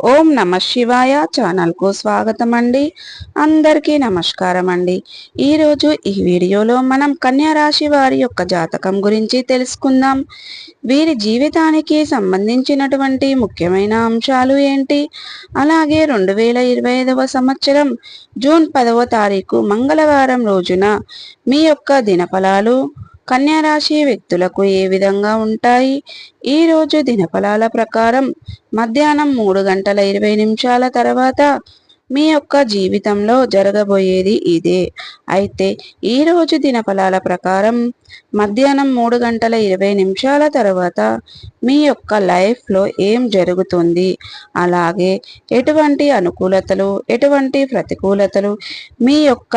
ఓం నమ శివాయ ఛానల్కు స్వాగతం అండి అందరికీ నమస్కారం అండి ఈరోజు ఈ వీడియోలో మనం కన్యా రాశి వారి యొక్క జాతకం గురించి తెలుసుకుందాం. వీరి జీవితానికి సంబంధించినటువంటి ముఖ్యమైన అంశాలు ఏంటి? అలాగే రెండు వేల ఇరవై ఐదవ సంవత్సరం జూన్ పదవ తారీఖు మంగళవారం రోజున మీ యొక్క దినఫలాలు కన్యారాశి వ్యక్తులకు ఏ విధంగా ఉంటాయి? ఈరోజు దినఫలాల ప్రకారం మధ్యాహ్నం మూడు గంటల ఇరవై నిమిషాల తర్వాత మీ యొక్క జీవితంలో జరగబోయేది ఇదే. అయితే ఈరోజు దినఫలాల ప్రకారం మధ్యాహ్నం మూడు గంటల ఇరవై నిమిషాల తర్వాత మీ యొక్క లైఫ్లో ఏం జరుగుతుంది? అలాగే ఎటువంటి అనుకూలతలు ఎటువంటి ప్రతికూలతలు మీ యొక్క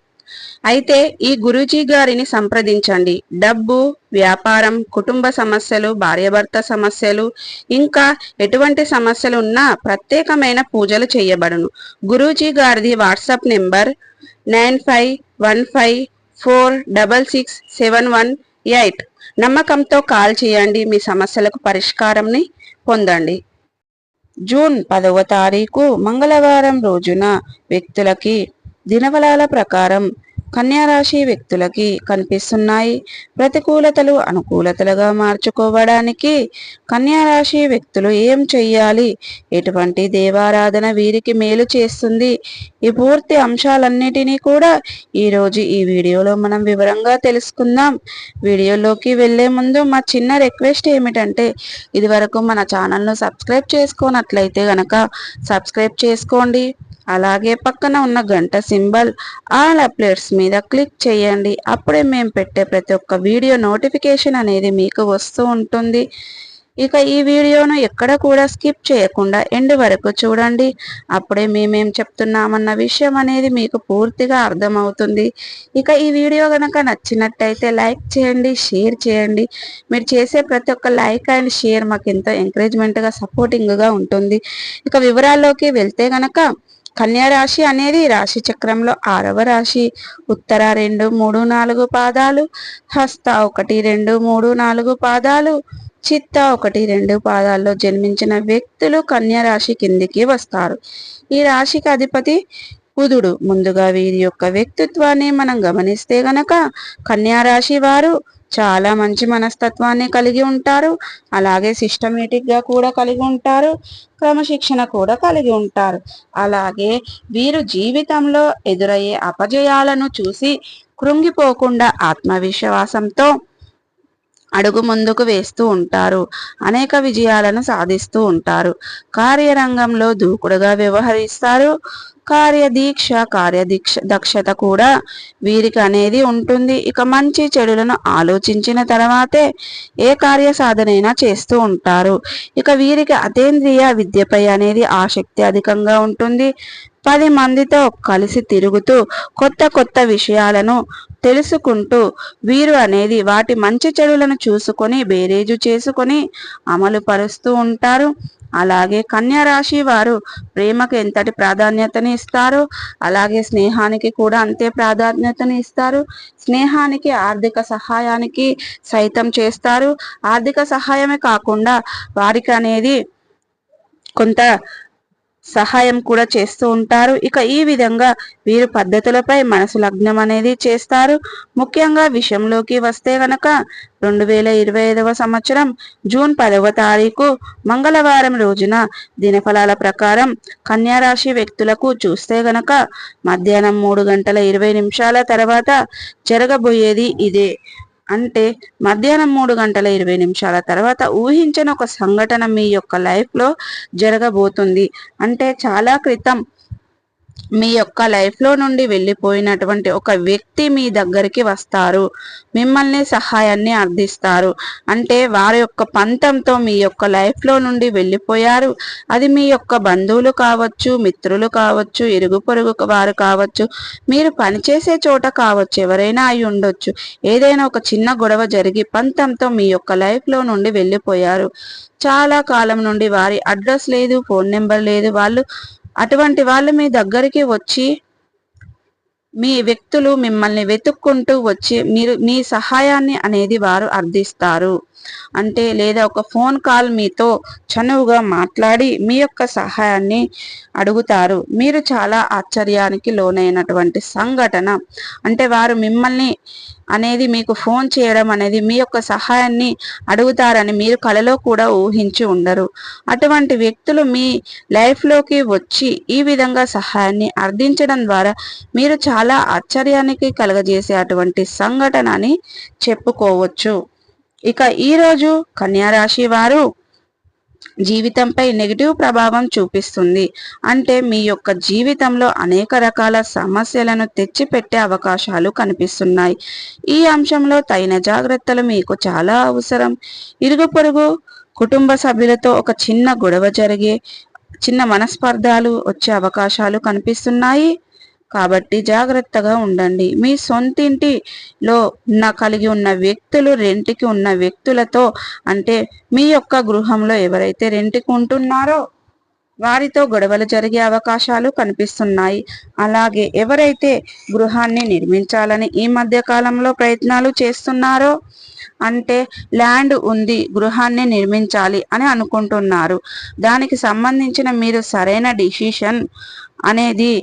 అయితే ఈ గురూజీ గారిని సంప్రదించండి. డబ్బు వ్యాపారం కుటుంబ సమస్యలు భార్యాభర్త సమస్యలు ఇంకా ఎటువంటి సమస్యలు ఉన్నా ప్రత్యేకమైన పూజలు చేయబడును. గురూజీ గారిది WhatsApp number nine five one five four double six seven one eight. నమ్మకంతో కాల్ చేయండి మీ సమస్యలకు పరిష్కారంని పొందండి. జూన్ పదవ తారీఖు మంగళవారం రోజున వ్యక్తులకి దినవలాల ప్రకారం కన్యారాశి వ్యక్తులకి కనిపిస్తున్నాయి. ప్రతికూలతలు అనుకూలతలుగా మార్చుకోవడానికి కన్యారాశి వ్యక్తులు ఏం చెయ్యాలి? ఎటువంటి దేవారాధన వీరికి మేలు చేస్తుంది? ఈ పూర్తి అంశాలన్నిటినీ కూడా ఈరోజు ఈ వీడియోలో మనం వివరంగా తెలుసుకుందాం. వీడియోలోకి వెళ్ళే ముందు మా చిన్న రిక్వెస్ట్ ఏమిటంటే ఇదివరకు మన ఛానల్ను సబ్స్క్రైబ్ చేసుకోనట్లయితే గనక సబ్స్క్రైబ్ చేసుకోండి. అలాగే పక్కన ఉన్న గంట సింబల్ ఆల్ అప్డేట్స్ మీద క్లిక్ చేయండి. అప్పుడే మేము పెట్టే ప్రతి ఒక్క వీడియో నోటిఫికేషన్ అనేది మీకు వస్తూ ఉంటుంది. ఇక ఈ వీడియోను ఎక్కడ కూడా స్కిప్ చేయకుండా ఎండ్ వరకు చూడండి. అప్పుడే మేమేం చెప్తున్నామన్న విషయం అనేది మీకు పూర్తిగా అర్థమవుతుంది. ఇక ఈ వీడియో కనుక నచ్చినట్టయితే లైక్ చేయండి షేర్ చేయండి. మీరు చేసే ప్రతి ఒక్క లైక్ అండ్ షేర్ మాకు ఎంతో ఎంకరేజ్మెంట్గా సపోర్టింగ్గా ఉంటుంది. ఇక వివరాల్లోకి వెళ్తే గనక రాశి అనేది రాశి చక్రంలో ఆరవ రాశి. ఉత్తర రెండు మూడు నాలుగు పాదాలు. హస్త ఒకటి రెండు మూడు నాలుగు పాదాలు. చిత్త ఒకటి రెండు పాదాల్లో జన్మించిన వ్యక్తులు కన్యా రాశి కిందికి వస్తారు. ఈ రాశికి అధిపతి బుధుడు. ముందుగా వీరి యొక్క వ్యక్తిత్వాన్ని మనం గమనిస్తే గనక కన్యారాశి వారు చాలా మంచి మనస్తత్వాన్ని కలిగి ఉంటారు. అలాగే సిస్టమేటిక్గా కూడా కలిగి ఉంటారు. క్రమశిక్షణ కూడా కలిగి ఉంటారు. అలాగే వీరు జీవితంలో ఎదురయ్యే అపజయాలను చూసి కృంగిపోకుండా ఆత్మవిశ్వాసంతో అడుగు ముందుకు వేస్తూ ఉంటారు. అనేక విజయాలను సాధిస్తూ ఉంటారు. కార్యరంగంలో దూకుడుగా వ్యవహరిస్తారు. కార్యదీక్ష కార్యదీక్ష దక్షత కూడా వీరికి అనేది ఉంటుంది. ఇక మంచి చెడులను ఆలోచించిన తర్వాతే ఏ కార్య సాధనైనా చేస్తూ ఉంటారు. ఇక వీరికి అతేంద్రియ విద్యపై అనేది ఆసక్తి అధికంగా ఉంటుంది. పది మందితో కలిసి తిరుగుతూ కొత్త కొత్త విషయాలను తెలుసుకుంటూ వీరు అనేది వాటి మంచి చెడులను చూసుకొని బేరేజు చేసుకొని అమలు పరుస్తూ ఉంటారు. అలాగే కన్యా రాశి వారు ప్రేమకు ఎంతటి ప్రాధాన్యతని ఇస్తారు? అలాగే స్నేహానికి కూడా అంతే ప్రాధాన్యతని ఇస్తారు. స్నేహానికి ఆర్థిక సహాయానికి సైతం చేస్తారు. ఆర్థిక సహాయమే కాకుండా వారికి అనేది కొంత సహాయం కూడా చేస్తూ ఉంటారు. ఇక ఈ విధంగా వీరు పద్ధతులపై మనసు లగ్నం అనేది చేస్తారు. ముఖ్యంగా విషయంలోకి వస్తే గనక రెండు వేల ఇరవై ఐదవ సంవత్సరం జూన్ పదవ తారీఖు మంగళవారం రోజున దినఫలాల ప్రకారం కన్యారాశి వ్యక్తులకు చూస్తే గనక మధ్యాహ్నం మూడు గంటల ఇరవై నిమిషాల తర్వాత జరగబోయేది ఇదే. అంటే మధ్యాహ్నం మూడు గంటల ఇరవై నిమిషాల తర్వాత ఊహించని ఒక సంఘటన మీ యొక్క లైఫ్లో జరగబోతుంది. అంటే చాలా క్రితం మీ యొక్క లైఫ్లో నుండి వెళ్ళిపోయినటువంటి ఒక వ్యక్తి మీ దగ్గరికి వస్తారు. మిమ్మల్ని సహాయాన్ని అర్థిస్తారు అంటే వారి యొక్క పంతంతో మీ యొక్క లైఫ్లో నుండి వెళ్ళిపోయారు. అది మీ యొక్క బంధువులు కావచ్చు మిత్రులు కావచ్చు ఇరుగు పొరుగు వారు కావచ్చు మీరు పనిచేసే చోట కావచ్చు ఎవరైనా అయి ఉండొచ్చు. ఏదైనా ఒక చిన్న గొడవ జరిగి పంతంతో మీ యొక్క లైఫ్లో నుండి వెళ్ళిపోయారు. చాలా కాలం నుండి వారి అడ్రస్ లేదు ఫోన్ నెంబర్ లేదు వాళ్ళు అటువంటి వాళ్ళు మీ దగ్గరికి వచ్చి మీ వ్యక్తులు మిమ్మల్ని వెతుక్కుంటూ వచ్చి మీరు మీ సహాయాన్ని అనేది వారు అర్థిస్తారు. అంటే లేదా ఒక ఫోన్ కాల్ మీతో చనువుగా మాట్లాడి మీ యొక్క సహాయాన్ని అడుగుతారు. మీరు చాలా ఆశ్చర్యానికి లోనైనటువంటి సంఘటన. అంటే వారు మిమ్మల్ని అనేది మీకు ఫోన్ చేయడం అనేది మీ యొక్క సహాయాన్ని అడుగుతారని మీరు కలలో కూడా ఊహించి ఉండరు. అటువంటి వ్యక్తులు మీ లైఫ్లోకి వచ్చి ఈ విధంగా సహాయాన్ని అర్థించడం ద్వారా మీరు చాలా ఆశ్చర్యానికి కలగజేసే అటువంటి సంఘటన అని చెప్పుకోవచ్చు. ఇక ఈరోజు కన్యారాశి వారు జీవితంపై నెగిటివ్ ప్రభావం చూపిస్తుంది. అంటే మీ యొక్క జీవితంలో అనేక రకాల సమస్యలను తెచ్చిపెట్టే అవకాశాలు కనిపిస్తున్నాయి. ఈ అంశంలో తగిన జాగ్రత్తలు మీకు చాలా అవసరం. ఇరుగు పొరుగు కుటుంబ సభ్యులతో ఒక చిన్న గొడవ జరిగే చిన్న మనస్పర్ధాలు వచ్చే అవకాశాలు కనిపిస్తున్నాయి. కాబట్టి జాగ్రత్తగా ఉండండి. మీ సొంతింటిలో ఉన్న కలిగి ఉన్న వ్యక్తులు రెంటికి ఉన్న వ్యక్తులతో అంటే మీ యొక్క గృహంలో ఎవరైతే రెంటికి ఉంటున్నారో వారితో గొడవలు జరిగే అవకాశాలు కనిపిస్తున్నాయి. అలాగే ఎవరైతే గృహాన్ని నిర్మించాలని ఈ మధ్య కాలంలో ప్రయత్నాలు చేస్తున్నారో అంటే ల్యాండ్ ఉంది గృహాన్ని నిర్మించాలి అని అనుకుంటున్నారు. దానికి సంబంధించిన మీరు సరైన డిసిషన్ అనేది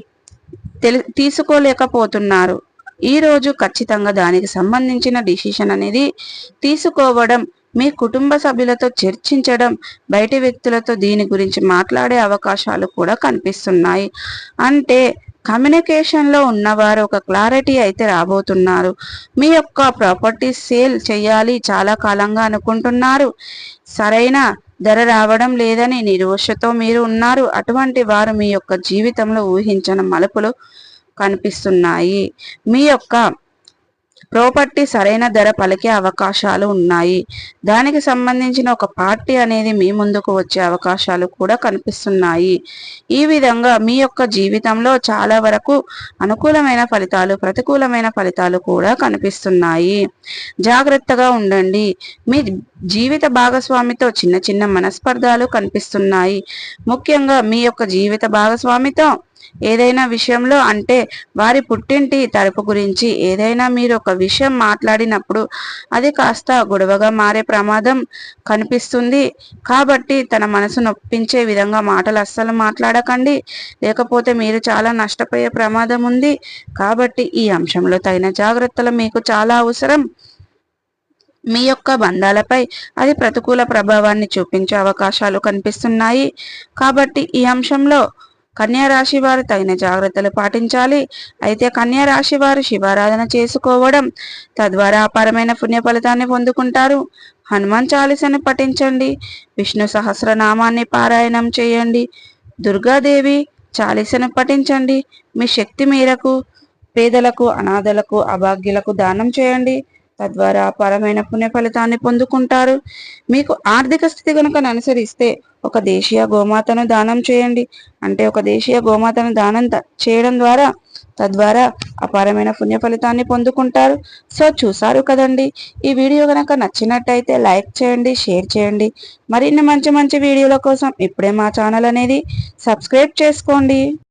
తెలి తీసుకోలేకపోతున్నారు. ఈరోజు ఖచ్చితంగా దానికి సంబంధించిన డిసిషన్ అనేది తీసుకోవడం మీ కుటుంబ సభ్యులతో చర్చించడం బయట వ్యక్తులతో దీని గురించి మాట్లాడే అవకాశాలు కూడా కనిపిస్తున్నాయి. అంటే కమ్యూనికేషన్లో ఉన్నవారు ఒక క్లారిటీ అయితే రాబోతున్నారు. మీ యొక్క ప్రాపర్టీ సేల్ చేయాలి చాలా కాలంగా అనుకుంటున్నారు. సరైన ధర రావడం లేదని నిరోషతో మీరు ఉన్నారు. అటువంటి వారు మీ యొక్క జీవితంలో ఊహించిన మలుపులు కనిపిస్తున్నాయి. మీ యొక్క ప్రాపర్టీ సరైన ధర పలికే అవకాశాలు ఉన్నాయి. దానికి సంబంధించిన ఒక పార్టీ అనేది మీ ముందుకు వచ్చే అవకాశాలు కూడా కనిపిస్తున్నాయి. ఈ విధంగా మీ యొక్క జీవితంలో చాలా వరకు అనుకూలమైన ఫలితాలు ప్రతికూలమైన ఫలితాలు కూడా కనిపిస్తున్నాయి. జాగ్రత్తగా ఉండండి. మీ జీవిత భాగస్వామితో చిన్న చిన్న మనస్పర్ధాలు కనిపిస్తున్నాయి. ముఖ్యంగా మీ యొక్క జీవిత భాగస్వామితో ఏదైనా విషయంలో అంటే వారి పుట్టింటి తలుపు గురించి ఏదైనా మీరు ఒక విషయం మాట్లాడినప్పుడు అది కాస్త గొడవగా మారే ప్రమాదం కనిపిస్తుంది. కాబట్టి తన మనసు నొప్పించే విధంగా మాటలు అస్సలు మాట్లాడకండి. లేకపోతే మీరు చాలా నష్టపోయే ప్రమాదం ఉంది. కాబట్టి ఈ అంశంలో తగిన జాగ్రత్తలు మీకు చాలా అవసరం. మీ యొక్క బంధాలపై అది ప్రతికూల ప్రభావాన్ని చూపించే అవకాశాలు కనిపిస్తున్నాయి. కాబట్టి ఈ అంశంలో రాశి వారు తగిన జాగ్రత్తలు పాటించాలి. అయితే రాశి వారు శివారాధన చేసుకోవడం తద్వారా అపారమైన పుణ్య ఫలితాన్ని పొందుకుంటారు. హనుమాన్ చాలీసను పఠించండి. విష్ణు సహస్రనామాన్ని పారాయణం చేయండి. దుర్గాదేవి చాలీసను పఠించండి. మీ శక్తి మేరకు పేదలకు అనాథలకు అభాగ్యులకు దానం చేయండి. తద్వారా అపారమైన పుణ్య ఫలితాన్ని పొందుకుంటారు. మీకు ఆర్థిక స్థితి కనుక అనుసరిస్తే ఒక దేశీయ గోమాతను దానం చేయండి. అంటే ఒక దేశీయ గోమాతను దానం చేయడం ద్వారా తద్వారా అపారమైన పుణ్య ఫలితాన్ని పొందుకుంటారు. సో చూసారు కదండి? ఈ వీడియో కనుక నచ్చినట్టయితే లైక్ చేయండి షేర్ చేయండి. మరిన్ని మంచి మంచి వీడియోల కోసం ఇప్పుడే మా ఛానల్ అనేది సబ్స్క్రైబ్ చేసుకోండి.